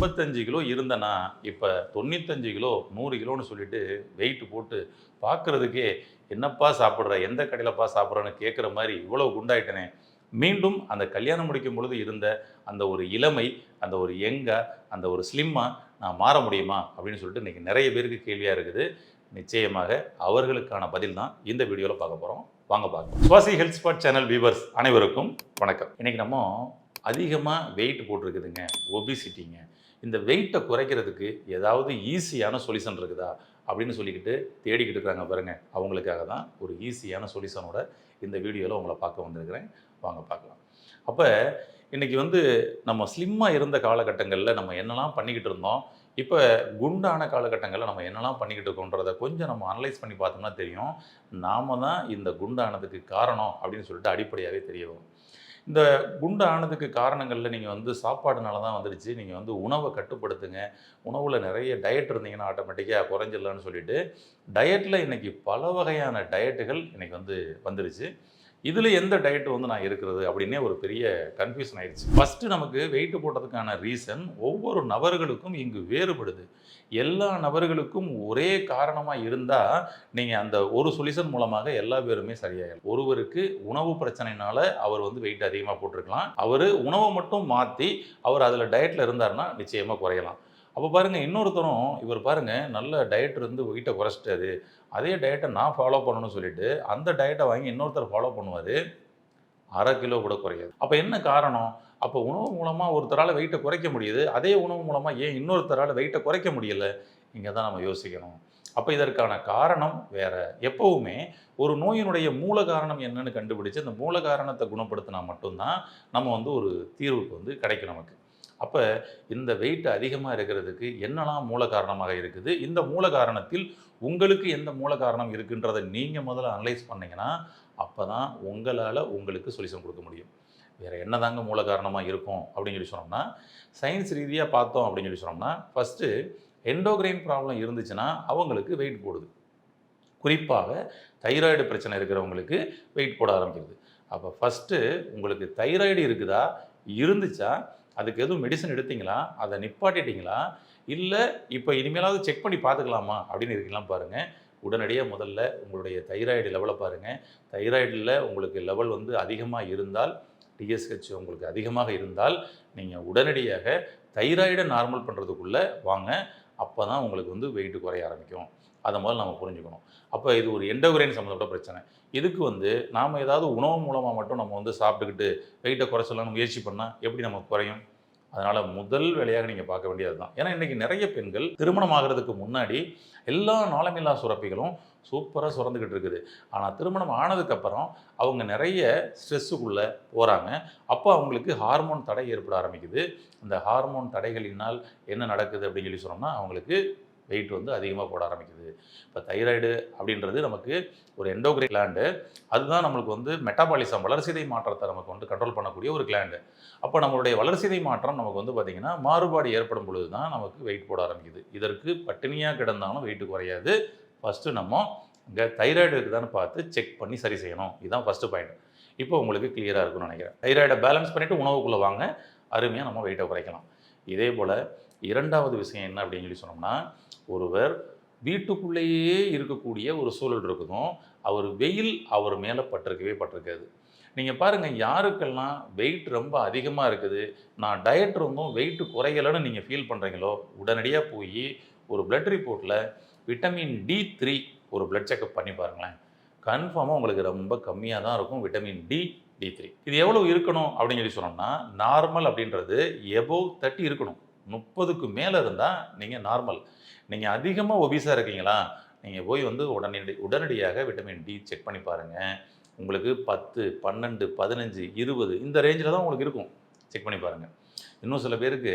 எண்பத்தஞ்சு கிலோ இருந்தேன்னா இப்போ தொண்ணூத்தஞ்சு கிலோ நூறு கிலோன்னு சொல்லிட்டு வெயிட் போட்டு பார்க்குறதுக்கே என்னப்பா சாப்பிட்ற? எந்த கடையிலப்பா சாப்பிட்றன்னு கேட்குற மாதிரி இவ்வளோ குண்டாயிட்டனே. மீண்டும் அந்த கல்யாணம் முடிக்கும் பொழுது இருந்த அந்த ஒரு இளமை அந்த ஒரு எங்கா அந்த ஒரு ஸ்லிம்மாக நான் மாற முடியுமா அப்படின்னு சொல்லிட்டு இன்றைக்கி நிறைய பேருக்கு கேள்வியாக இருக்குது. நிச்சயமாக அவர்களுக்கான பதில் தான் இந்த வீடியோவில் பார்க்க போகிறோம் வாங்க பார்க்கலாம். Swasi health spot channel viewers அனைவருக்கும் வணக்கம். இன்றைக்கி நம்ம அதிகமாக வெயிட் போட்டிருக்குதுங்க. ஒபிசிட்டிங்க இந்த வெயிட்டை குறைக்கிறதுக்கு ஏதாவது ஈஸியான சொல்யூஷன் இருக்குதா? அப்படின்னு சொல்லிக்கிட்டு தேடிக்கிட்டு இருக்காங்க பாருங்கள் அவங்களுக்காக தான் ஒரு ஈஸியான சொல்யூஷனோட இந்த வீடியோவில் உங்களை பார்க்க வந்திருக்கிறேன். வாங்க பார்க்கலாம். அப்போ இன்றைக்கி வந்து நம்ம ஸ்லிம்மாக இருந்த காலகட்டங்களில் நம்ம என்னெல்லாம் பண்ணிக்கிட்டு இருந்தோம்? இப்போ குண்டான காலகட்டங்களில் நம்ம என்னெல்லாம் பண்ணிக்கிட்டு இருக்கோன்றதை கொஞ்சம் நம்ம அனலைஸ் பண்ணி பார்த்தோம்னா தெரியும். நாம தான் இந்த குண்டானதுக்கு காரணம் அப்படின்னு சொல்லிட்டு அடிப்படையாகவே தெரிய வரும். இந்த குண்டு ஆனதுக்கு காரணங்களில் நீங்கள் வந்து சாப்பாடுனால தான் வந்துடுச்சு நீங்கள் வந்து உணவை கட்டுப்படுத்துங்க. உணவில் நிறைய டயட் இருந்தீங்கன்னா ஆட்டோமேட்டிக்காக குறைஞ்சிடலான்னு சொல்லிட்டு டயட்டில் இன்றைக்கி பல வகையான டயட்டுகள் இன்றைக்கி வந்து வந்துருச்சு. இதில் எந்த டயட் வந்து நான் இருக்கிறது அப்படின்னே ஒரு பெரிய கன்ஃபியூஷன் ஆயிடுச்சு. ஃபஸ்ட்டு நமக்கு வெயிட் போட்டதுக்கான ரீசன் ஒவ்வொரு நபர்களுக்கும் இங்கு வேறுபடுது. எல்லா நபர்களுக்கும் ஒரே காரணமாக இருந்தால் நீங்கள் அந்த ஒரு சொல்யூஷன் மூலமாக எல்லா பேருமே சரியாயிடும் ஒருவருக்கு உணவு பிரச்சனைனால அவர் வந்து வெயிட் அதிகமாக போட்டிருக்கலாம். அவர் உணவை மட்டும் மாற்றி அவர் அதில் டயட்டில் இருந்தாருன்னா நிச்சயமாக குறையலாம். அப்போ பாருங்கள் இன்னொருத்தரும் இவர் பாருங்கள் நல்ல டயட் இருந்து வெயிட்டை குறைச்சிட்டாரு. அதே டயட்டை நான் ஃபாலோ பண்ணணும்னு சொல்லிட்டு அந்த டயட்டை வாங்கி இன்னொருத்தர் ஃபாலோ பண்ணுவார். அரை கிலோ கூட குறையாது. அப்போ என்ன காரணம்? அப்போ உணவு மூலமாக ஒருத்தரால் வெயிட்டை குறைக்க முடியுது. அதே உணவு மூலமாக ஏன் இன்னொருத்தரால் வெயிட்டை குறைக்க முடியல? இங்கே தான் நம்ம யோசிக்கணும். அப்போ இதற்கான காரணம் வேற. எப்போவுமே ஒரு நோயினுடைய மூல காரணம் என்னன்னு கண்டுபிடிச்சு அந்த மூல காரணத்தை குணப்படுத்தினா மட்டும்தான் நம்ம வந்து ஒரு தீர்வுக்கு வந்து கிடைக்கும் நமக்கு. அப்போ இந்த வெயிட் அதிகமாக இருக்கிறதுக்கு என்னெல்லாம் மூல காரணமாக இருக்குது? இந்த மூல காரணத்தில் உங்களுக்கு எந்த மூல காரணம் இருக்குன்றதை நீங்கள் முதல்ல அனலைஸ் பண்ணிங்கன்னா அப்போ தான் உங்களால் உங்களுக்கு சொல்யூஷன் கொடுக்க முடியும். வேறு என்னதாங்க மூல காரணமாக இருக்கும் அப்படின்னு சொல்லி சொன்னோம்னா சயின்ஸ் ரீதியாக பார்த்தோம் அப்படின்னு சொல்லி சொன்னோம்னா ஃபஸ்ட்டு எண்டோக்ரைன் ப்ராப்ளம் இருந்துச்சுன்னா அவங்களுக்கு வெயிட் போடுது. குறிப்பாக தைராய்டு பிரச்சனை இருக்கிறவங்களுக்கு வெயிட் போட ஆரம்பிக்குது. அப்போ ஃபஸ்ட்டு உங்களுக்கு தைராய்டு இருக்குதா? இருந்துச்சா? அதுக்கு எதுவும் மெடிசன் எடுத்தீங்களா? அதை நிப்பாட்டிட்டீங்களா? இல்லை இப்போ இனிமேலாவது செக் பண்ணி பார்த்துக்கலாமா? அப்படின்னு இருக்கலாம் பாருங்கள் உடனடியாக முதல்ல உங்களுடைய தைராய்டு லெவலை பாருங்கள் தைராய்டில் உங்களுக்கு லெவல் வந்து அதிகமாக இருந்தால் டிஎஸ்ஹெச் உங்களுக்கு அதிகமாக இருந்தால் நீங்கள் உடனடியாக தைராய்டை நார்மல் பண்ணுறதுக்குள்ளே வாங்க. அப்போ தான் உங்களுக்கு வந்து வெயிட் குறைய ஆரம்பிக்கும். அதை முதல்ல நம்ம புரிஞ்சுக்கணும். அப்போ இது ஒரு எண்டோகிரைன் சம்மந்தப்பட்ட பிரச்சனை. இதுக்கு வந்து நாம் ஏதாவது உணவு மூலமாக மட்டும் நம்ம வந்து சாப்பிட்டுக்கிட்டு வெயிட்டை குறைச்சலாம்னு முயற்சி பண்ணால் எப்படி நமக்கு குறையும்? அதனால் முதல் வேலையாக நீங்கள் பார்க்க வேண்டியது தான் ஏன்னா இன்றைக்கி நிறைய பெண்கள் திருமணம் ஆகிறதுக்கு முன்னாடி எல்லா நாளமில்லா சுரப்பிகளும் சூப்பராக சுரந்துக்கிட்டு இருக்குது. ஆனால் திருமணம் ஆனதுக்கப்புறம் அவங்க நிறைய ஸ்ட்ரெஸ்ஸுக்குள்ளே போகிறாங்க அப்போ அவங்களுக்கு ஹார்மோன் தடை ஏற்பட ஆரம்பிக்குது. அந்த ஹார்மோன் தடைகளினால் என்ன நடக்குது அப்படின்னு சொல்லி சொன்னோம்னா அவங்களுக்கு வெயிட் வந்து அதிகமாக போட ஆரம்பிக்குது. இப்போ தைராய்டு அப்படின்றது நமக்கு ஒரு எண்டோக்ரைன் கிளாண்டு அதுதான் நம்மளுக்கு வந்து மெட்டாபாலிசம் வளர்சிதை மாற்றத்தை நமக்கு வந்து கண்ட்ரோல் பண்ணக்கூடிய ஒரு கிளாண்டு அப்போ நம்மளுடைய வளர்சிதை மாற்றம் நமக்கு வந்து பார்த்திங்கன்னா மாறுபாடு ஏற்படும் பொழுது தான் நமக்கு வெயிட் போட ஆரம்பிக்குது. இதற்கு பட்டினியாக கிடந்தாலும் வெயிட் குறையாது. ஃபஸ்ட்டு நம்ம இங்கே தைராய்டு இருக்குதான்னு பார்த்து செக் பண்ணி சரி செய்யணும். இதுதான் ஃபஸ்ட்டு பாயிண்ட் இப்போ உங்களுக்கு கிளியராக இருக்கும்னு நினைக்கிறேன். தைராய்டை பேலன்ஸ் பண்ணிவிட்டு உணவுக்குள்ளே வாங்க. அருமையாக நம்ம வெயிட்டை குறைக்கலாம். இதே போல் இரண்டாவது விஷயம் என்ன அப்படின்னு சொல்லி சொன்னோம்னா ஒருவர் வீட்டுக்குள்ளேயே இருக்கக்கூடிய ஒரு சூழல் இருக்குதும் அவர் வெயில் அவர் மேலே பட்டிருக்கவே பட்டிருக்காது. நீங்கள் பாருங்கள் யாருக்கெல்லாம் வெயிட் ரொம்ப அதிகமாக இருக்குது நான் டயட் இருந்தும் வெயிட் குறையலைன்னு நீங்கள் ஃபீல் பண்ணுறீங்களோ உடனடியாக போய் ஒரு பிளட் ரிப்போர்ட்டில் விட்டமின் டி த்ரீ ஒரு பிளட் செக்அப் பண்ணி பாருங்களேன். கன்ஃபார்மாக உங்களுக்கு ரொம்ப கம்மியாக தான் இருக்கும் விட்டமின் டி டி த்ரீ இது எவ்வளோ இருக்கணும் அப்படின்னு சொல்லி சொன்னோம்னா நார்மல் அப்படின்றது எபோவ் தேர்ட்டி இருக்கணும். முப்பதுக்கு மேலே இருந்தால் நீங்கள் நார்மல் நீங்கள் அதிகமாக ஒபிஸாக இருக்கீங்களா? நீங்கள் போய் வந்து உடனடி உடனடியாக விட்டமின் டி செக் பண்ணி பாருங்கள் உங்களுக்கு பத்து பன்னெண்டு பதினஞ்சு இருபது இந்த ரேஞ்சில் தான் உங்களுக்கு இருக்கும். செக் பண்ணி பாருங்கள் இன்னும் சில பேருக்கு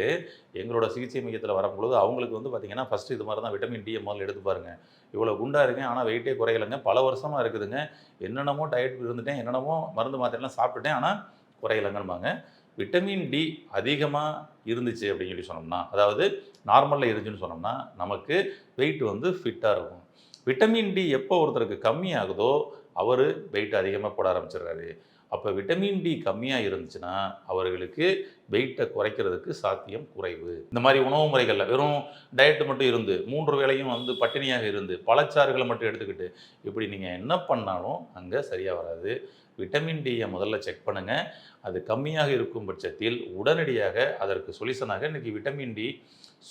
எங்களோட சிகிச்சை மையத்தில் வரும்பொழுது அவங்களுக்கு வந்து பார்த்திங்கன்னா ஃபஸ்ட்டு இது மாதிரி தான் விட்டமின் டியை முதல்ல எடுத்து பாருங்கள் இவ்வளோ குண்டாக இருக்கேன் ஆனால் வெயிட்டே குறையலைங்க. பல வருஷமாக இருக்குதுங்க. என்னென்னமோ டயட் இருந்துட்டேன் என்னென்னமோ மருந்து மாத்திரைலாம் சாப்பிட்டுட்டேன் ஆனால் குறையலைங்கம்பாங்க. விட்டமின் டி அதிகமாக இருந்துச்சு அப்படின்னு சொல்லி சொன்னோம்னா அதாவது நார்மலில் இருந்துச்சுன்னு சொன்னோம்னா நமக்கு வெயிட் வந்து ஃபிட்டாக இருக்கும். விட்டமின் டி எப்போ ஒருத்தருக்கு கம்மியாகுதோ அவர் வெயிட் அதிகமாக போட ஆரம்பிச்சிடுறாரு. அப்போ விட்டமின் டி கம்மியாக இருந்துச்சுன்னா அவர்களுக்கு வெயிட்டை குறைக்கிறதுக்கு சாத்தியம் குறைவு. இந்த மாதிரி உணவு முறைகளில் வெறும் டயட்டு மட்டும் இருந்து மூன்று வேளையும் வந்து பட்டினியாக இருந்து பழச்சாறுகளை மட்டும் எடுத்துக்கிட்டு இப்படி நீங்கள் என்ன பண்ணாலும் அங்கே சரியாக வராது. விட்டமின் டியை முதல்ல செக் பண்ணுங்கள் அது கம்மியாக இருக்கும் பட்சத்தில் உடனடியாக அதற்கு சொல்யூஷனாக இன்றைக்கி விட்டமின் டி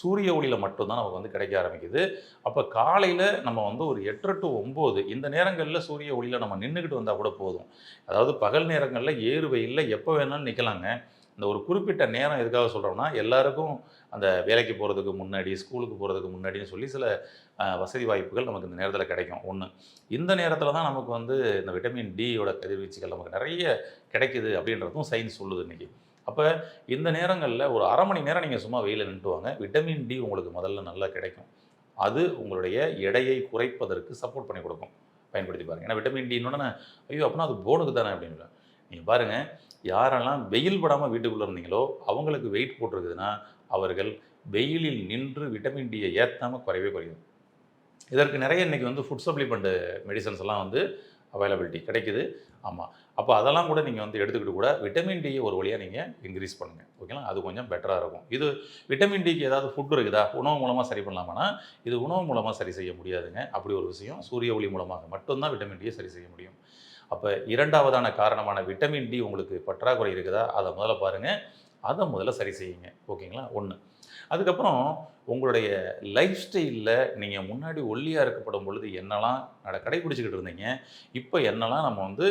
சூரிய ஒளியில் மட்டும்தான் நமக்கு வந்து கிடைக்க ஆரம்பிக்குது. அப்போ காலையில் நம்ம வந்து ஒரு எட்டு டு ஒம்பது இந்த நேரங்களில் சூரிய ஒளியில் நம்ம நின்றுக்கிட்டு வந்தால் கூட போதும். அதாவது பகல் நேரங்களில் ஏறு வெயிலில் எப்போ வேணாலும் நிற்கலாங்க இந்த ஒரு குறிப்பிட்ட நேரம் எதுக்காக சொல்கிறோம்னா எல்லாருக்கும் அந்த வேலைக்கு போகிறதுக்கு முன்னாடி ஸ்கூலுக்கு போகிறதுக்கு முன்னாடின்னு சொல்லி சில வசதி வாய்ப்புகள் நமக்கு இந்த நேரத்தில் கிடைக்கும். ஒன்று இந்த நேரத்தில் தான் நமக்கு வந்து இந்த விட்டமின் டியோட கதிர்வீச்சுகள் நமக்கு நிறைய கிடைக்குது அப்படின்றதும் சயின்ஸ் சொல்லுது இன்றைக்கி அப்போ இந்த நேரங்களில் ஒரு அரை மணி நேரம் நீங்கள் சும்மா வெயிலில் நின்றுவாங்க. விட்டமின் டி உங்களுக்கு முதல்ல நல்லா கிடைக்கும். அது உங்களுடைய எடையை குறைப்பதற்கு சப்போர்ட் பண்ணி கொடுக்கும். பயன்படுத்தி பாருங்கள் ஏன்னா விட்டமின் டின்னு ஐயோ அப்படின்னா அது போனுக்கு தானே அப்படின்னு நீங்கள் பாருங்கள் யாரெல்லாம் வெயில் படாமல் வீட்டுக்குள்ளே இருந்தீங்களோ அவங்களுக்கு வெயிட் போட்டிருக்குதுன்னா அவர்கள் வெயிலில் நின்று விட்டமின் டியை ஏற்றாமல் குறைவே குறையும். இதற்கு நிறைய இன்றைக்கி வந்து ஃபுட் சப்ளிமெண்ட் மெடிசன்ஸ் எல்லாம் வந்து அவைலபிலிட்டி கிடைக்குது. ஆமாம் அப்போ அதெல்லாம் கூட நீங்கள் வந்து எடுத்துக்கிட்டு கூட விட்டமின் டி ஒரு வழியாக நீங்கள் இன்க்ரீஸ் பண்ணுங்கள் ஓகேங்களா அது கொஞ்சம் பெட்டராக இருக்கும். இது விட்டமின் டிக்கு ஏதாவது ஃபுட் இருக்குதா? உணவு மூலமாக சரி பண்ணலாமானா இது உணவு மூலமாக சரி செய்ய முடியாதுங்க. அப்படி ஒரு விஷயம். சூரிய ஒளி மூலமாக மட்டும்தான் விட்டமின் டியை சரி செய்ய முடியும். அப்போ இரண்டாவதான காரணமான விட்டமின் டி உங்களுக்கு பற்றாக்குறை இருக்குதா? அதை முதல்ல பாருங்கள் அதை முதல்ல சரி செய்யுங்க. ஓகேங்களா ஒன்று அதுக்கப்புறம் உங்களுடைய லைஃப் ஸ்டைலில் நீங்கள் முன்னாடி ஒல்லியாக இருக்கப்படும் பொழுது என்னெல்லாம் நட கடைபிடிச்சிக்கிட்டு இருந்தீங்க? இப்போ என்னெல்லாம் நம்ம வந்து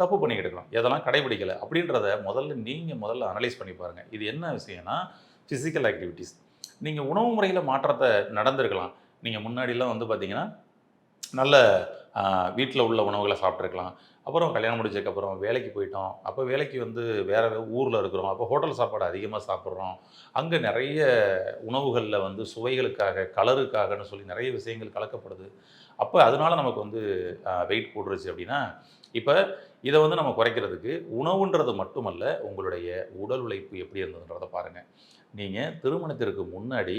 தப்பு பண்ணிக்கிட்டு இருக்கிறோம்? எதெல்லாம் கடைபிடிக்கலை? அப்படின்றத முதல்ல நீங்கள் முதல்ல அனலைஸ் பண்ணி பாருங்கள் இது என்ன விஷயம்னா ஃபிசிக்கல் ஆக்டிவிட்டீஸ் நீங்கள் உணவு முறையில் மாற்றத்தை நடந்திருக்கலாம். நீங்கள் முன்னாடிலாம் வந்து பார்த்தீங்கன்னா நல்ல வீட்டில் உள்ள உணவுகளை சாப்பிட்ருக்கலாம் அப்புறம் கல்யாணம் முடிச்சதுக்கப்புறம் வேலைக்கு போயிட்டோம். அப்போ வேலைக்கு வந்து வேறு ஊரில் இருக்கிறோம். அப்போ ஹோட்டல் சாப்பாடு அதிகமாக சாப்பிட்றோம். அங்கே நிறைய உணவுகளில் வந்து சுவைகளுக்காக கலருக்காகன்னு சொல்லி நிறைய விஷயங்கள் கலக்கப்படுது. அப்போ அதனால நமக்கு வந்து வெயிட் போட்டுருச்சு அப்படின்னா இப்போ இதை வந்து நம்ம குறைக்கிறதுக்கு உணவுன்றது மட்டுமல்ல உங்களுடைய உடல் உழைப்பு எப்படி இருந்ததுன்றதை பாருங்கள் நீங்கள் திருமணத்திற்கு முன்னாடி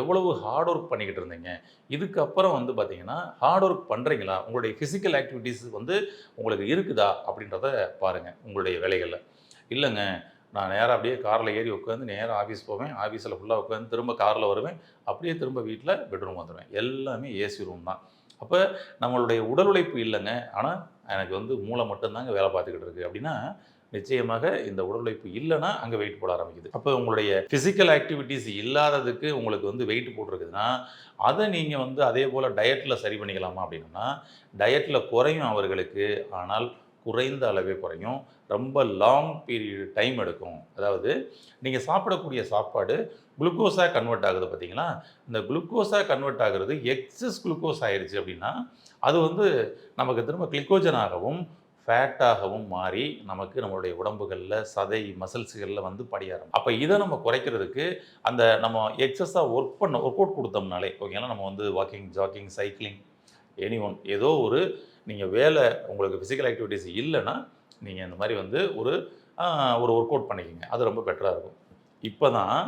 எவ்வளவு ஹார்ட் ஒர்க் பண்ணிக்கிட்டு இருந்தீங்க? இதுக்கப்புறம் வந்து பார்த்தீங்கன்னா ஹார்ட் ஒர்க் பண்ணுறீங்களா உங்களுடைய ஃபிசிக்கல் ஆக்டிவிட்டீஸ் வந்து உங்களுக்கு இருக்குதா? அப்படின்றத பாருங்கள் உங்களுடைய வேலைகளில். இல்லைங்க நான் நேராக அப்படியே காரில் ஏறி உட்காந்து நேராக ஆஃபீஸ் போவேன். ஆஃபீஸில் ஃபுல்லாக உட்காந்து திரும்ப காரில் வருவேன். அப்படியே திரும்ப வீட்டில் பெட்ரூம் வந்துடுவேன் எல்லாமே ஏசி ரூம் தான். அப்போ நம்மளுடைய உடல் உழைப்பு இல்லைங்க. ஆனால் எனக்கு வந்து மூளை மட்டும்தாங்க வேலை பார்த்துக்கிட்டு இருக்குது அப்படின்னா நிச்சயமாக இந்த உடல் உழைப்பு இல்லைன்னா அங்கே வெயிட் போட ஆரம்பிக்குது. அப்போ உங்களுடைய ஃபிசிக்கல் ஆக்டிவிட்டீஸ் இல்லாததுக்கு உங்களுக்கு வந்து வெயிட் போட்டிருக்குதுன்னா அதை நீங்கள் வந்து அதே போல் டயட்டில் சரி பண்ணிக்கலாமா அப்படின்னா டயட்டில் குறையும் அவர்களுக்கு ஆனால் குறைந்த அளவே குறையும். ரொம்ப லாங் பீரியட் டைம் எடுக்கும். அதாவது நீங்கள் சாப்பிடக்கூடிய சாப்பாடு குளுக்கோஸாக கன்வெர்ட் ஆகுது பார்த்தீங்களா இந்த குளுக்கோஸாக கன்வெர்ட் ஆகிறது எக்ஸஸ் குளுக்கோஸ் ஆயிடுச்சு அப்படின்னா அது வந்து நமக்கு திரும்ப கிளிக்கோஜனாகவும் ஃபேட்டாகவும் மாறி நமக்கு நம்மளுடைய உடம்புகளில் சதை மசில்ஸுகளில் வந்து படியாரம் அப்போ இதை நம்ம குறைக்கிறதுக்கு அந்த நம்ம எக்ஸஸாக ஒர்க் பண்ண ஒர்க் அவுட் கொடுத்தோம்னாலே ஓகேங்களா நம்ம வந்து walking jogging cycling any one ஏதோ ஒரு நீங்கள் வேலை உங்களுக்கு ஃபிசிக்கல் ஆக்டிவிட்டீஸ் இல்லைன்னா நீங்கள் இந்த மாதிரி வந்து ஒரு ஒரு ஒர்க் அவுட் பண்ணிக்கோங்க. அது ரொம்ப பெட்டராக இருக்கும். இப்போ தான்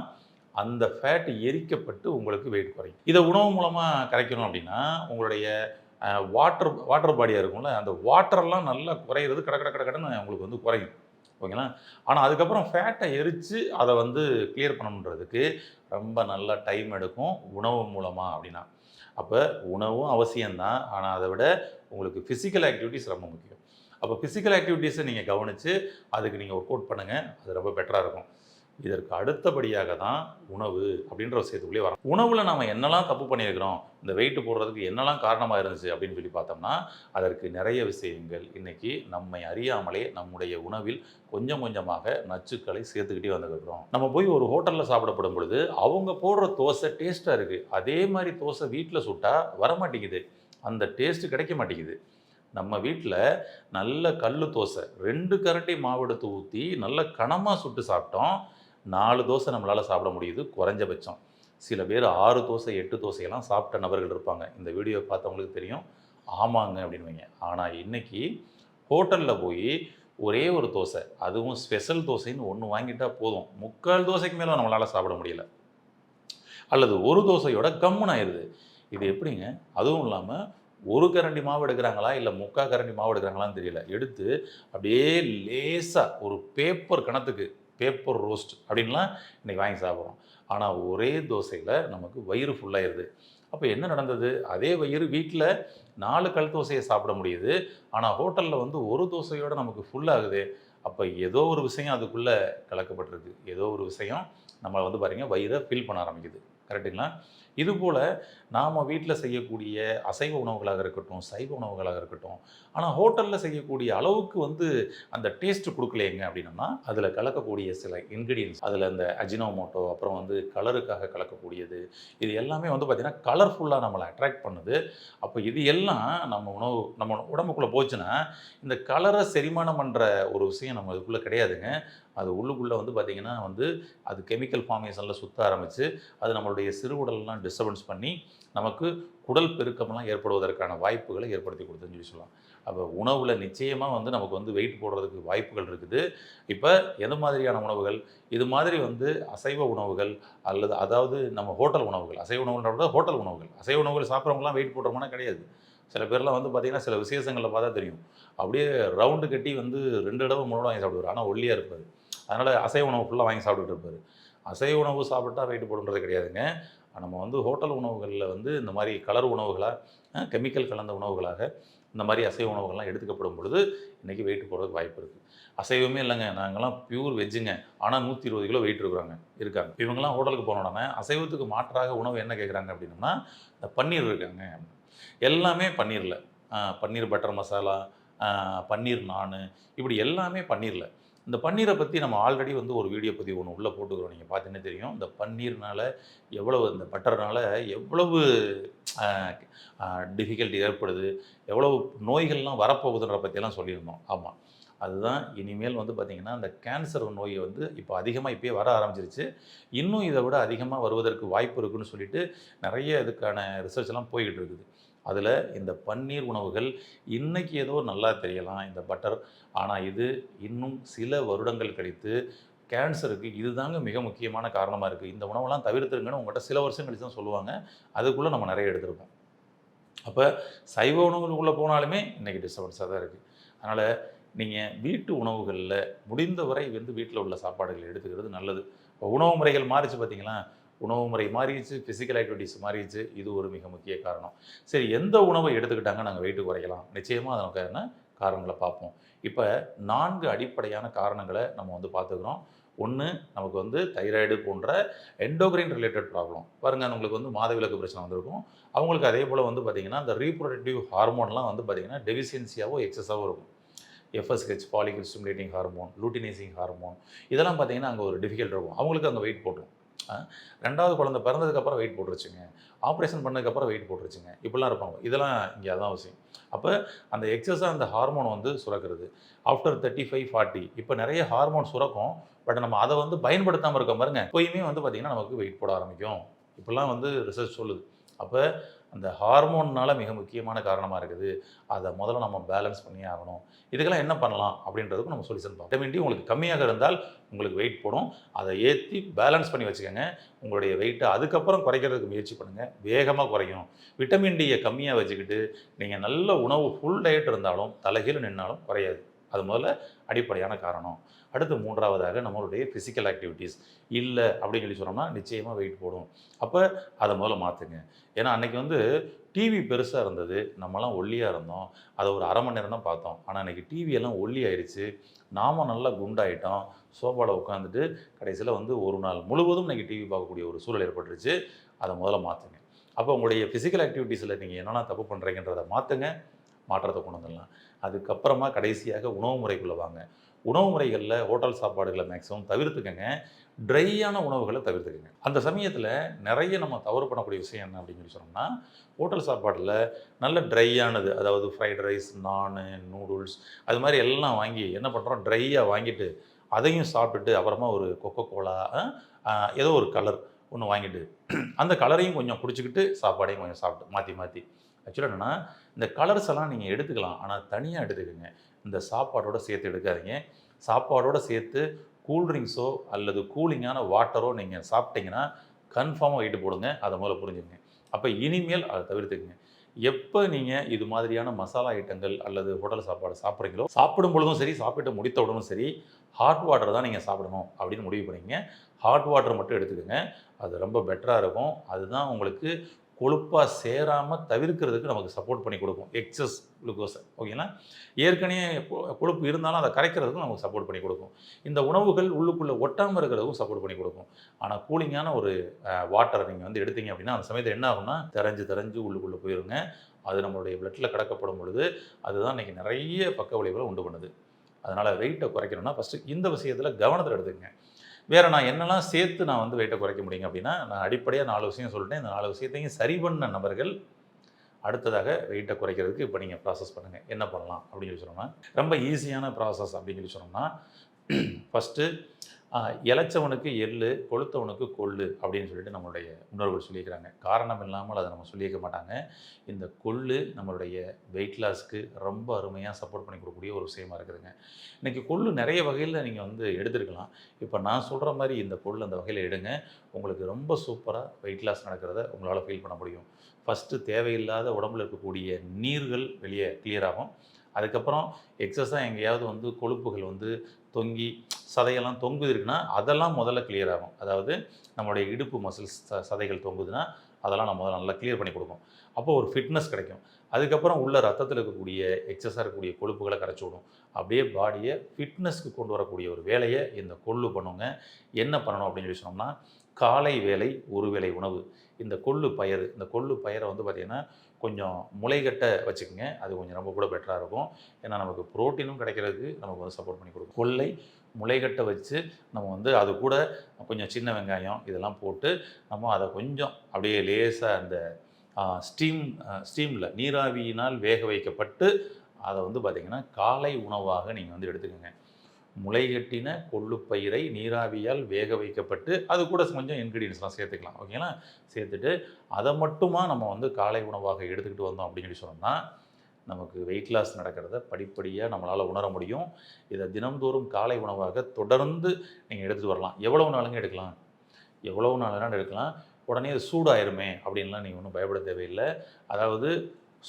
அந்த ஃபேட் எரிக்கப்பட்டு உங்களுக்கு வெயிட் குறையும். இதை உணவு மூலமாக கரைக்கணும் அப்படின்னா உங்களுடைய வாட்டர் வாட்டர் பாடியாக இருக்கும்ல அந்த வாட்டரெல்லாம் நல்லா குறையிறது கட கட கட கடன்னு உங்களுக்கு வந்து குறையும். ஓகேங்களா? ஆனால் அதுக்கப்புறம் ஃபேட்டை எரித்து அதை வந்து கிளியர் பண்ணணுன்றதுக்கு ரொம்ப நல்லா டைம் எடுக்கும் உணவு மூலமாக அப்படின்னா. அப்போ உணவும் அவசியம்தான். ஆனால் அதை விட உங்களுக்கு ஃபிசிக்கல் ஆக்டிவிட்டிஸ் ரொம்ப முக்கியம். அப்போ ஃபிசிக்கல் ஆக்டிவிட்டீஸை நீங்கள் கவனித்து அதுக்கு நீங்கள் ஒர்க் அவுட் பண்ணுங்கள் அது ரொம்ப பெட்டராக இருக்கும். இதற்கு அடுத்தபடியாக தான் உணவு அப்படின்ற ஒரு விஷயத்துக்குள்ளே வரோம். உணவில் நம்ம என்னெல்லாம் தப்பு பண்ணியிருக்கிறோம் இந்த வெயிட்டு போடுறதுக்கு என்னெல்லாம் காரணமாக இருந்துச்சு அப்படின்னு சொல்லி பார்த்தோம்னா அதற்கு நிறைய விஷயங்கள் இன்னைக்கு நம்மை அறியாமலே நம்முடைய உணவில் கொஞ்சம் கொஞ்சமாக நச்சுக்களை சேர்த்துக்கிட்டே வந்துருக்கிறோம் நம்ம போய் ஒரு ஹோட்டலில் சாப்பிடப்படும் பொழுது அவங்க போடுற தோசை டேஸ்ட்டாக இருக்குது அதே மாதிரி தோசை வீட்டில் சுட்டா வர மாட்டேங்குது அந்த டேஸ்ட்டு கிடைக்க மாட்டேங்குது. நம்ம வீட்டில் நல்ல கல் தோசை ரெண்டு கரண்டி மாவு எடுத்து ஊற்றி நல்ல கனமாக சுட்டு சாப்பிட்டோம். நாலு தோசை நம்மளால் சாப்பிட முடியுது குறைஞ்சபட்சம். சில பேர் ஆறு தோசை எட்டு தோசையெல்லாம் சாப்பிட்ட நபர்கள் இருப்பாங்க. இந்த வீடியோ பார்த்தவங்களுக்கு தெரியும். ஆமாங்க அப்படின்வீங்க ஆனால் இன்றைக்கி ஹோட்டலில் போய் ஒரே ஒரு தோசை அதுவும் ஸ்பெஷல் தோசைன்னு ஒன்று வாங்கிட்டால் போதும். முக்கால் தோசைக்கு மேலே நம்மளால் சாப்பிட முடியல. அல்லது ஒரு தோசையோட கம்முன்னு ஆயிடுது இது எப்படிங்க? அதுவும் இல்லாமல் ஒரு கரண்டி மாவு எடுக்கிறாங்களா? இல்லை முக்கால் கரண்டி மாவு எடுக்கிறாங்களான்னு தெரியல. எடுத்து அப்படியே லேசாக ஒரு பேப்பர் கணத்துக்கு பேப்பர் ரோஸ்ட் அப்படின்லாம் இன்றைக்கி வாங்கி சாப்பிட்றோம். ஆனால் ஒரே தோசையில் நமக்கு வயிறு ஃபுல்லாயிருது அப்போ என்ன நடந்தது? அதே வயிறு வீட்டில் நாலு கல் தோசையை சாப்பிட முடியுது. ஆனால் ஹோட்டலில் வந்து ஒரு தோசையோடு நமக்கு ஃபுல்லாகுது அப்போ ஏதோ ஒரு விஷயம் அதுக்குள்ளே கலக்கப்பட்டிருக்கு. ஏதோ ஒரு விஷயம் நம்மளை வந்து பாருங்க வயிறை ஃபில் பண்ண ஆரம்பிக்குது. கரெக்டுங்களா இதுபோல் நாம் வீட்டில் செய்யக்கூடிய அசைவ உணவுகளாக இருக்கட்டும் சைவ உணவுகளாக இருக்கட்டும் ஆனால் ஹோட்டலில் செய்யக்கூடிய அளவுக்கு வந்து அந்த டேஸ்ட்டு கொடுக்கலையேங்க அப்படின்னா அதில் கலக்கக்கூடிய சில இன்க்ரீடியன்ஸ் அதில் அந்த அஜினோமோட்டோ அப்புறம் வந்து கலருக்காக கலக்கக்கூடியது இது எல்லாமே வந்து பார்த்திங்கன்னா கலர்ஃபுல்லாக நம்மளை அட்ராக்ட் பண்ணுது. அப்போ இது எல்லாம் நம்ம உணவு நம்ம உடம்புக்குள்ளே போச்சுன்னா இந்த கலரை செரிமானம் பண்ணுற ஒரு விஷயம் நம்ம இதுக்குள்ளே கிடையாதுங்க. அது உள்ளுக்குள்ளே வந்து பார்த்திங்கன்னா வந்து அது கெமிக்கல் ஃபார்மேஷனில் சுற்ற ஆரம்பித்து அது நம்மளுடைய சிறுகுடல்லாம் டிஸ்டர்பன்ஸ் பண்ணி நமக்கு குடல் பெருக்கம்லாம் ஏற்படுவதற்கான வாய்ப்புகளை ஏற்படுத்தி கொடுத்துன்னு சொல்லி சொல்லலாம். அப்போ உணவில் நிச்சயமாக வந்து நமக்கு வந்து வெயிட் போடுறதுக்கு வாய்ப்புகள் இருக்குது. இப்போ எது மாதிரியான உணவுகள்? இது மாதிரி வந்து அசைவ உணவுகள் அல்லது அதாவது நம்ம ஹோட்டல் உணவுகள் அசைவ உணவுகள் ஹோட்டல் உணவுகள். அசைவ உணவுகள் சாப்பிட்றவங்களாம் வெயிட் போடுறோம்னா கிடையாது. சில பேர்லாம் வந்து பார்த்திங்கன்னா சில விசேஷங்களில் பார்த்தா தெரியும். அப்படியே ரவுண்டு கட்டி வந்து ரெண்டு தடவை மூணு வாங்கி சாப்பிடுவார். ஆனால் ஒல்லியாக இருப்பார். அதனால் அசைவ உணவு ஃபுல்லாக வாங்கி சாப்பிட்டுட்டு இருப்பார். அசைவ உணவு சாப்பிட்டா வெயிட் போடுன்றது கிடையாதுங்க. நம்ம வந்து ஹோட்டல் உணவுகளில் வந்து இந்த மாதிரி கலர் உணவுகளாக கெமிக்கல் கலந்த உணவுகளாக இந்த மாதிரி அசைவ உணவுகள்லாம் எடுத்துக்கப்படும் பொழுது இன்றைக்கி வெயிட் போடுறதுக்கு வாய்ப்பு இருக்குது அசைவமே இல்லைங்க. நாங்கள்லாம் பியூர் வெஜ்ஜுங்க ஆனால் நூற்றி இருபது கிலோ வெயிட் இருக்கிறாங்க இருக்காங்க. இவங்கெல்லாம் ஹோட்டலுக்கு போனோடனே அசைவத்துக்கு மாற்றாக உணவு என்ன கேட்குறாங்க அப்படின்னா இந்த பன்னீர் இருக்காங்க. எல்லாமே பன்னீரில். பன்னீர் பட்டர் மசாலா பன்னீர் நான் இப்படி எல்லாமே பன்னீரில். இந்த பன்னீரை பற்றி நம்ம ஆல்ரெடி வந்து ஒரு வீடியோ பதிவு ஒன்று உள்ளே போட்டுக்கிறோம். நீங்கள் பார்த்தீங்கன்னா தெரியும்? இந்த பன்னீர்னால எவ்வளவு இந்த பட்டர்னால எவ்வளவு டிஃபிகல்ட்டி ஏற்படுது எவ்வளவு நோய்கள்லாம் வரப்போகுதுன்ற பற்றியெல்லாம் சொல்லியிருந்தோம். ஆமாம் அதுதான் இனிமேல் வந்து பார்த்திங்கன்னா அந்த கேன்சர் நோய் வந்து இப்போ அதிகமாக இப்போயே வர ஆரம்பிச்சிருச்சு. இன்னும் இதை விட அதிகமாக வருவதற்கு வாய்ப்பு இருக்குன்னு சொல்லிட்டு நிறைய இதுக்கான ரிசர்ச்லாம் போய்கிட்டு இருக்குது. அதில் இந்த பன்னீர் உணவுகள் இன்றைக்கி ஏதோ நல்லா தெரியலாம் இந்த பட்டர். ஆனால் இது இன்னும் சில வருடங்கள் கழித்து கேன்சருக்கு இதுதாங்க மிக முக்கியமான காரணமாக இருக்குது இந்த உணவெல்லாம் தவிர்த்துருங்கன்னு உங்கள்கிட்ட சில வருஷம் கழித்து தான் சொல்லுவாங்க. அதுக்குள்ளே நம்ம நிறைய எடுத்திருப்போம். அப்போ சைவ உணவுகளுக்குள்ளே போனாலுமே இன்றைக்கி டிஸ்டர்பன்ஸாக தான் இருக்குது அதனால் நீங்கள் வீட்டு உணவுகளில் முடிந்தவரை வந்து வீட்டில் உள்ள சாப்பாடுகள் எடுத்துக்கிறது நல்லது. இப்போ உணவு முறைகள் மாறிச்சு பார்த்தீங்களா உணவு முறை மாறிடுச்சு ஃபிசிக்கல் ஆக்டிவிட்டிஸ் மாறிடுச்சு. இது ஒரு மிக முக்கிய காரணம். சரி எந்த உணவை எடுத்துக்கிட்டாங்க? நாங்கள் வெயிட்டு குறைக்கலாம். நிச்சயமாக அதற்கான காரணங்களை பார்ப்போம். இப்போ நான்கு அடிப்படையான காரணங்களை நம்ம வந்து பார்த்துக்கிறோம். ஒன்று நமக்கு வந்து தைராய்டு போன்ற எண்டோக்ரைன் ரிலேட்டட் ப்ராப்ளம் பாருங்கள் உங்களுக்கு வந்து மாதவிலக்கு பிரச்சனை வந்திருக்கும். அவங்களுக்கு அதே போல் வந்து பார்த்திங்கன்னா இந்த ரீப்ரொடக்டிவ் ஹார்மோன்லாம் வந்து பார்த்திங்கன்னா டெஃபிஷியன்சியாவோ எக்ஸஸாகவும் இருக்கும். FSH follicle stimulating hormone luteinizing hormone இதெல்லாம் பார்த்தீங்கன்னா அங்கே ஒரு டிஃபிகல்ட் இருக்கும். அவங்களுக்கு அங்கே வெயிட் போட்டுரும். ரெண்டாவது குழந்தை பிறந்ததுக்கப்புறம் வெயிட் போட்டுருச்சுங்க. ஆப்ரேஷன் பண்ணதுக்கப்புறம் வெயிட் போட்டுருச்சுங்க. இப்படிலாம் இருப்பாங்க. இதெல்லாம் இங்கே அதான் அவசியம் அப்போ அந்த எக்ஸஸாக அந்த ஹார்மோன் வந்து சுரக்கிறது. ஆஃப்டர் தேர்ட்டி ஃபைவ் ஃபார்ட்டி இப்போ நிறைய ஹார்மோன் சுரக்கும். பட் நம்ம அதை வந்து பயன்படுத்தாமல் இருக்க பாருங்க. எப்போயுமே வந்து பார்த்திங்கன்னா நமக்கு வெயிட் போட ஆரம்பிக்கும். இப்படிலாம் வந்து ரிசர்ச் சொல்லுது. அப்போ அந்த ஹார்மோன்னால் மிக முக்கியமான காரணமாக இருக்குது. அதை முதல்ல நம்ம பேலன்ஸ் பண்ணி ஆகணும். இதுக்கெல்லாம் என்ன பண்ணலாம் அப்படின்றதுக்கு நம்ம சொல்யூஷன் பார்ப்போம். விட்டமின் டி உங்களுக்கு கம்மியாக இருந்தால் உங்களுக்கு வெயிட் போடும். அதை ஏற்றி பேலன்ஸ் பண்ணி வச்சுக்கோங்க. உங்களுடைய வெயிட்டை அதுக்கப்புறம் குறைக்கிறதுக்கு முயற்சி பண்ணுங்கள் வேகமாக குறையும். விட்டமின் டியை கம்மியாக வச்சுக்கிட்டு நீங்கள் நல்ல உணவு ஃபுல் டயட் இருந்தாலும் தலைகீழ் நின்னாலும் குறையாது. அது முதல்ல அடிப்படையான காரணம். அடுத்து மூன்றாவதாக நம்மளுடைய ஃபிசிக்கல் ஆக்டிவிட்டீஸ் இல்லை அப்படின்னு சொல்லி சொன்னோம்னா நிச்சயமாக வெயிட் போடும். அப்போ அதை முதல்ல மாற்றுங்க ஏன்னா அன்றைக்கி வந்து டிவி பெருசாக இருந்தது. நம்மலாம் ஒல்லியாக இருந்தோம். அதை ஒரு அரை மணி நேரம் தான் பார்த்தோம். ஆனால் அன்றைக்கி டிவியெல்லாம் ஒல்லி ஆயிடுச்சு நாம நல்லா குண்டாயிட்டோம். சோஃபாவில் உட்காந்துட்டு கடைசியில் வந்து ஒரு நாள் முழுவதும் இன்றைக்கி டிவி பார்க்கக்கூடிய ஒரு சூழல் ஏற்பட்டுருச்சு. அதை முதல்ல மாற்றுங்க அப்போ உங்களுடைய ஃபிசிக்கல் ஆக்டிவிட்டீஸில் நீங்கள் என்னென்ன தப்பு பண்ணுறீங்கன்றதை மாற்றுங்க மாற்றத்தை கொண்டு வந்துடலாம். அதுக்கப்புறமா கடைசியாக உணவு முறைக்குள்ளே வாங்க. உணவு முறைகளில் ஹோட்டல் சாப்பாடுகளை மேக்ஸிமம் தவிர்த்துக்கங்க. ட்ரையான உணவுகளை தவிர்த்துக்கங்க. அந்த சமயத்தில் நிறைய நம்ம தவறு பண்ணக்கூடிய விஷயம் என்ன அப்படின்னு சொல்லி சொன்னோம்னா ஹோட்டல் சாப்பாட்டில் நல்ல ட்ரையானது அதாவது ஃப்ரைட் ரைஸ் நானு நூடுல்ஸ் அது மாதிரி எல்லாம் வாங்கி என்ன பண்ணுறோம் ட்ரையாக வாங்கிட்டு அதையும் சாப்பிட்டுட்டு அப்புறமா ஒரு கொக்கோ கோலா ஏதோ ஒரு கலர் ஒன்று வாங்கிட்டு அந்த கலரையும் கொஞ்சம் குடிச்சிக்கிட்டு சாப்பாடையும் கொஞ்சம் சாப்பிட்டு மாற்றி மாற்றி ஆக்சுவலாக என்னென்னா இந்த கலர்ஸ் எல்லாம் நீங்கள் எடுத்துக்கலாம். ஆனால் தனியாக எடுத்துக்கோங்க. இந்த சாப்பாடோட சேர்த்து எடுக்காதீங்க. சாப்பாடோட சேர்த்து கூல்ட்ரிங்க்ஸோ அல்லது கூலிங்கான வாட்டரோ நீங்கள் சாப்பிட்டீங்கன்னா கன்ஃபார்மாக வெயிட்டு போடுங்க. அதை முதல்ல புரிஞ்சுக்கங்க. அப்போ இனிமேல் அதை தவிர்த்துக்குங்க. எப்போ நீங்கள் இது மாதிரியான மசாலா ஐட்டங்கள் அல்லது ஹோட்டல் சாப்பாடு சாப்பிட்றீங்களோ சாப்பிடும் பொழுதும் சரி சாப்பிட்டு முடித்த உடனும் சரி ஹாட் வாட்டர் தான் நீங்கள் சாப்பிடணும் அப்படின்னு முடிவு பண்ணிங்க ஹாட் வாட்டர் மட்டும் எடுத்துக்கோங்க. அது ரொம்ப பெட்டராக இருக்கும். அதுதான் உங்களுக்கு கொழுப்பாக சேராமல் தவிர்க்கிறதுக்கு நமக்கு சப்போர்ட் பண்ணி கொடுக்கும். எக்ஸஸ் குளுக்கோஸை ஓகேங்களா ஏற்கனவே கொழுப்பு இருந்தாலும் அதை கரைக்கிறதுக்கும் நமக்கு சப்போர்ட் பண்ணி கொடுக்கும். இந்த உணவுகள் உள்ளுக்குள்ளே ஒட்டாமல் இருக்கிறதுக்கும் சப்போர்ட் பண்ணி கொடுக்கும். ஆனால் கூலிங்கான ஒரு வாட்டரை நீங்கள் வந்து எடுத்தீங்க அப்படின்னா அந்த சமயத்தில் என்ன ஆகும்னா தெரிஞ்சு தெரிஞ்சு உள்ளுக்குள்ளே போயிருங்க. அது நம்மளுடைய பிளட்டில் கடக்கப்படும் பொழுது அதுதான் இன்றைக்கி நிறைய பக்க விளைவுகளை உண்டு பண்ணுது. அதனால் வெயிட்டை குறைக்கணும்னா ஃபஸ்ட்டு இந்த விஷயத்தில் கவனத்தில் எடுத்துக்கங்க. வேறு நான் என்னெல்லாம் சேர்த்து நான் வந்து வெயிட்டை குறைக்க முடியுங்க அப்படின்னா நான் அடிப்படையாக நாலு விஷயம் சொல்லிட்டேன். இந்த நாலு விஷயத்தையும் சரி பண்ண நபர்கள் அடுத்ததாக வெயிட்டை குறைக்கிறதுக்கு இப்போ நீங்கள் ப்ராசஸ் பண்ணுங்கள் என்ன பண்ணலாம் அப்படின்னு சொல்லி சொன்னோம்னா ரொம்ப ஈஸியான ப்ராசஸ் அப்படின்னு சொல்லி சொன்னோம்னா ஃபஸ்ட்டு இளைச்சவனுக்கு எள்ளு கொளுத்தவனுக்கு கொள்ளு அப்படின்னு சொல்லிட்டு நம்மளுடைய முன்னோர்கள் சொல்லியிருக்கிறாங்க. காரணம் இல்லாமல் அதை நம்ம சொல்லியிருக்க மாட்டாங்க. இந்த கொள்ளு நம்மளுடைய வெயிட் லாஸ்க்கு ரொம்ப அருமையாக சப்போர்ட் பண்ணி கொடுக்கக்கூடிய ஒரு விஷயமா இருக்குதுங்க. இன்றைக்கி கொள்ளு நிறைய வகையில் நீங்கள் வந்து எடுத்துருக்கலாம். இப்போ நான் சொல்கிற மாதிரி இந்த கொள்ளு அந்த வகையில் எடுங்க. உங்களுக்கு ரொம்ப சூப்பராக வெயிட் லாஸ் நடக்கிறத உங்களால் ஃபீல் பண்ண முடியும். ஃபஸ்ட்டு தேவையில்லாத உடம்புல இருக்கக்கூடிய நீர்கள் வெளியே கிளியர் ஆகும். அதுக்கப்புறம் எக்ஸஸாக எங்கேயாவது வந்து கொழுப்புகள் வந்து தொங்கி சதையெல்லாம் தொங்குது இருக்குன்னா அதெல்லாம் முதல்ல கிளியர் ஆகும். அதாவது நம்மளுடைய இடுப்பு மசில்ஸ் சதைகள் தொங்குதுன்னா அதெல்லாம் நம்ம முதல்ல நல்லா கிளியர் பண்ணி கொடுக்கும் அப்போ ஒரு ஃபிட்னஸ் கிடைக்கும். அதுக்கப்புறம் உள்ள ரத்தத்தில் இருக்கக்கூடிய எக்ஸஸாக இருக்கக்கூடிய கொழுப்புகளை கரைச்சி விடும். அப்படியே பாடியை ஃபிட்னஸ்க்கு கொண்டு வரக்கூடிய ஒரு வேலையை இந்த கொள்ளு பண்ணுங்க. என்ன பண்ணணும் அப்படின்னு சொல்லி சொன்னோம்னா காலை வேலை ஒரு வேளை உணவு. இந்த கொள்ளு பயிர் இந்த கொள்ளு பயிரை வந்து பார்த்திங்கன்னா கொஞ்சம் முளைகட்ட வச்சுக்கோங்க. அது கொஞ்சம் ரொம்ப கூட பெட்டராக இருக்கும். ஏன்னா நமக்கு புரோட்டீனும் கிடைக்கிறதுக்கு நமக்கு வந்து சப்போர்ட் பண்ணி கொடுக்கும். கொள்ளை முளைகட்ட வச்சு நம்ம வந்து அது கூட கொஞ்சம் சின்ன வெங்காயம் இதெல்லாம் போட்டு நம்ம அதை கொஞ்சம் அப்படியே லேசாக அந்த ஸ்டீம் ஸ்டீமில் நீராவியினால் வேக வைக்கப்பட்டு அதை வந்து பார்த்திங்கன்னா காலை உணவாக நீங்கள் வந்து எடுத்துக்கோங்க. முளைகட்டின கொள்ளுப்பயிரை நீராவியால் வேக வைக்கப்பட்டு அது கூட கொஞ்சம் இன்க்ரீடியன்ஸ்லாம் சேர்த்துக்கலாம். ஓகேங்களா சேர்த்துட்டு அதை மட்டுமா நம்ம வந்து காலை உணவாக எடுத்துக்கிட்டு வந்தோம் அப்படின்னு சொல்லி சொன்னோம்னா நமக்கு வெயிட் லாஸ் நடக்கிறத படிப்படியாக நம்மளால் உணர முடியும். இதை தினம்தோறும் காலை உணவாக தொடர்ந்து நீங்கள் எடுத்துகிட்டு வரலாம். எவ்வளவு நாளுங்க எடுக்கலாம்? எவ்வளவு நாள் எடுக்கலாம். உடனே அது சூடாயிருமே அப்படின்லாம் நீங்கள் ஒன்றும் பயப்பட தேவையில்லை. அதாவது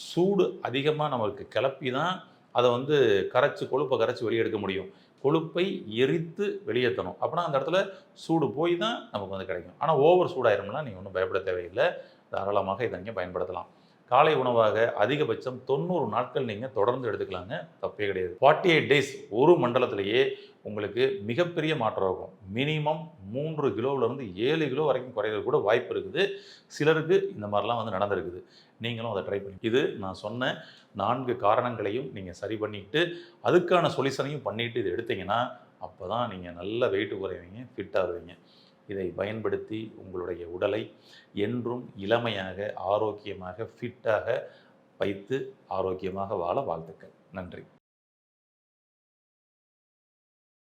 சூடு அதிகமாக நமக்கு கிளப்பி தான் அதை வந்து கரைச்சி கொழுப்பை கரைச்சி வெளியே எடுக்க முடியும். கொழுப்பை எரித்து வெளியேற்றணும். அப்படின்னா அந்த இடத்துல சூடு போய் தான் நமக்கு வந்து கிடைக்கும். ஆனால் ஓவர் சூடாயிரும்னா நீங்கள் ஒன்றும் பயப்பட தேவையில்லை. தாராளமாக இதை நீங்கள் பயன்படுத்தலாம். காலை உணவாக அதிகபட்சம் தொண்ணூறு நாட்கள் நீங்கள் தொடர்ந்து எடுத்துக்கலாங்க. தப்பே கிடையாது. ஃபார்ட்டி எயிட் டேஸ் ஒரு மண்டலத்திலேயே உங்களுக்கு மிகப்பெரிய மாற்றம் இருக்கும். மினிமம் மூன்று கிலோவிலேருந்து ஏழு கிலோ வரைக்கும் குறையிறது கூட வாய்ப்பு இருக்குது. சிலருக்கு இந்த மாதிரிலாம் வந்து நடந்திருக்குது. நீங்களும் அதை ட்ரை பண்ணி இது நான் சொன்ன நான்கு காரணங்களையும் நீங்கள் சரி பண்ணிட்டு அதுக்கான சொல்யூஷனையும் பண்ணிவிட்டு இது எடுத்தீங்கன்னா அப்போ தான் நீங்கள் நல்ல வெயிட் குறைவீங்க ஃபிட் ஆகுவீங்க. இதை பயன்படுத்தி உங்களுடைய உடலை என்றும் இளமையாக ஆரோக்கியமாக ஃபிட்டாக வைத்து ஆரோக்கியமாக வாழ வாழ்த்துக்கள். நன்றி.